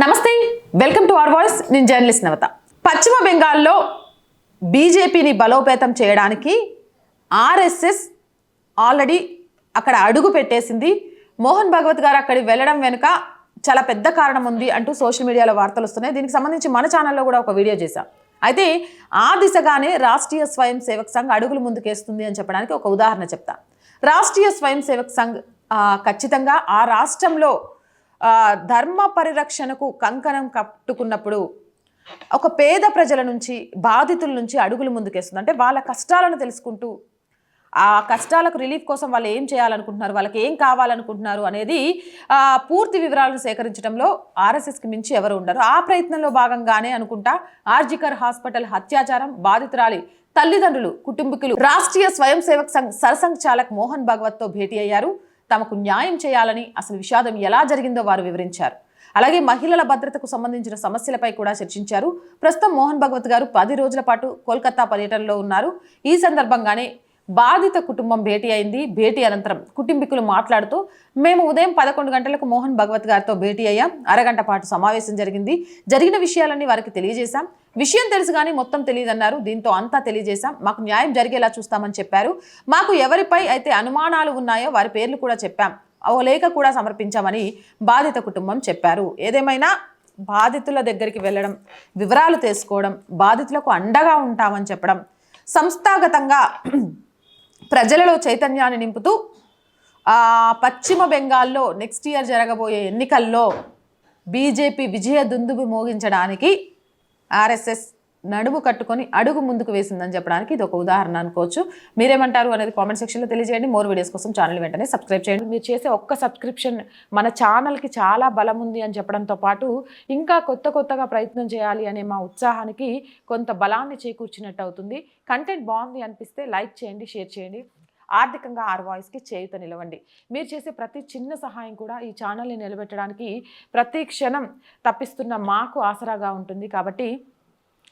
నమస్తే welcome to our voice. నేను journalist నవత. పశ్చిమ బెంగాల్లో బీజేపీని బలోపేతం చేయడానికి ఆర్ఎస్ఎస్ ఆల్రెడీ అక్కడ అడుగు పెట్టేసింది. మోహన్ భగవత్ గారు అక్కడికి వెళ్ళడం వెనుక చాలా పెద్ద కారణం ఉంది అంటూ సోషల్ మీడియాలో వార్తలు వస్తున్నాయి. దీనికి సంబంధించి మన ఛానల్లో కూడా ఒక వీడియో చేశాం. అయితే ఆ దిశగానే రాష్ట్రీయ స్వయం సేవక్ సంఘ్ అడుగులు ముందుకేస్తుంది అని చెప్పడానికి ఒక ఉదాహరణ చెప్తా. రాష్ట్రీయ స్వయం సేవక్ సంఘ్ ఖచ్చితంగా ఆ రాష్ట్రంలో ధర్మ పరిరక్షణకు కంకణం కట్టుకున్నప్పుడు ఒక పేద ప్రజల నుంచి బాధితుల నుంచి అడుగులు ముందుకేస్తుంది. అంటే వాళ్ళ కష్టాలను తెలుసుకుంటూ ఆ కష్టాలకు రిలీఫ్ కోసం వాళ్ళు ఏం చేయాలనుకుంటున్నారు వాళ్ళకి ఏం కావాలనుకుంటున్నారు అనేది పూర్తి వివరాలను సేకరించడంలో ఆర్ఎస్ఎస్కి మించి ఎవరు ఉండరు. ఆ ప్రయత్నంలో భాగంగానే అనుకుంటా ఆర్జికర్ హాస్పిటల్ హత్యాచారం బాధితురాలి తల్లిదండ్రులు కుటుంబీకులు రాష్ట్రీయ స్వయం సేవక్ సంఘ్ సరసంఘ్ చాలక్ మోహన్ భగవత్తో భేటీ అయ్యారు. తమకు న్యాయం చేయాలని అసలు విషాదం ఎలా జరిగిందో వారు వివరించారు. అలాగే మహిళల భద్రతకు సంబంధించిన సమస్యలపై కూడా చర్చించారు. ప్రస్తుతం మోహన్ భగవత్ గారు పది రోజుల పాటు కోల్కతా పర్యటనలో ఉన్నారు. ఈ సందర్భంగానే బాధిత కుటుంబం భేటీ అయింది. భేటీ అనంతరం కుటుంబీకులు మాట్లాడుతూ మేము ఉదయం పదకొండు గంటలకు మోహన్ భగవత్ గారితో భేటీ అయ్యాం. అరగంట పాటు సమావేశం జరిగింది. జరిగిన విషయాలన్నీ వారికి తెలియజేశాం. విషయం తెలుసు కానీ మొత్తం తెలియదన్నారు. దీంతో అంతా తెలియజేశాం. మాకు న్యాయం జరిగేలా చూస్తామని చెప్పారు. మాకు ఎవరిపై అయితే అనుమానాలు ఉన్నాయో వారి పేర్లు కూడా చెప్పాం. ఓ లేఖ కూడా సమర్పించామని బాధిత కుటుంబం చెప్పారు. ఏదేమైనా బాధితుల దగ్గరికి వెళ్ళడం వివరాలు తెలుసుకోవడం బాధితులకు అండగా ఉంటామని చెప్పడం సంస్థాగతంగా ప్రజలలో చైతన్యాన్ని నింపుతూ పశ్చిమ బెంగాల్లో నెక్స్ట్ ఇయర్ జరగబోయే ఎన్నికల్లో బీజేపీ విజయ దుందుబి మోగించడానికి ఆర్ఎస్ఎస్ నడుము కట్టుకొని అడుగు ముందుకు వేసిందని చెప్పడానికి ఇది ఒక ఉదాహరణ అనుకోవచ్చు. మీరేమంటారు అనేది కామెంట్ సెక్షన్లో తెలియజేయండి. మోర్ వీడియోస్ కోసం ఛానల్ వెంటనే సబ్స్క్రైబ్ చేయండి. మీరు చేసే ఒక్క సబ్స్క్రిప్షన్ మన ఛానల్కి చాలా బలం ఉంది అని చెప్పడంతో పాటు ఇంకా కొత్త కొత్తగా ప్రయత్నం చేయాలి అనే మా ఉత్సాహానికి కొంత బలాన్ని చేకూర్చినట్టు అవుతుంది. కంటెంట్ బాగుంది అనిపిస్తే లైక్ చేయండి షేర్ చేయండి. ఆర్థికంగా ఆర్ వాయిస్కి చేయుత నిలవండి. మీరు చేసే ప్రతి చిన్న సహాయం కూడా ఈ ఛానల్ని నిలబెట్టడానికి ప్రతి క్షణం తప్పిస్తున్న మాకు ఆసరాగా ఉంటుంది కాబట్టి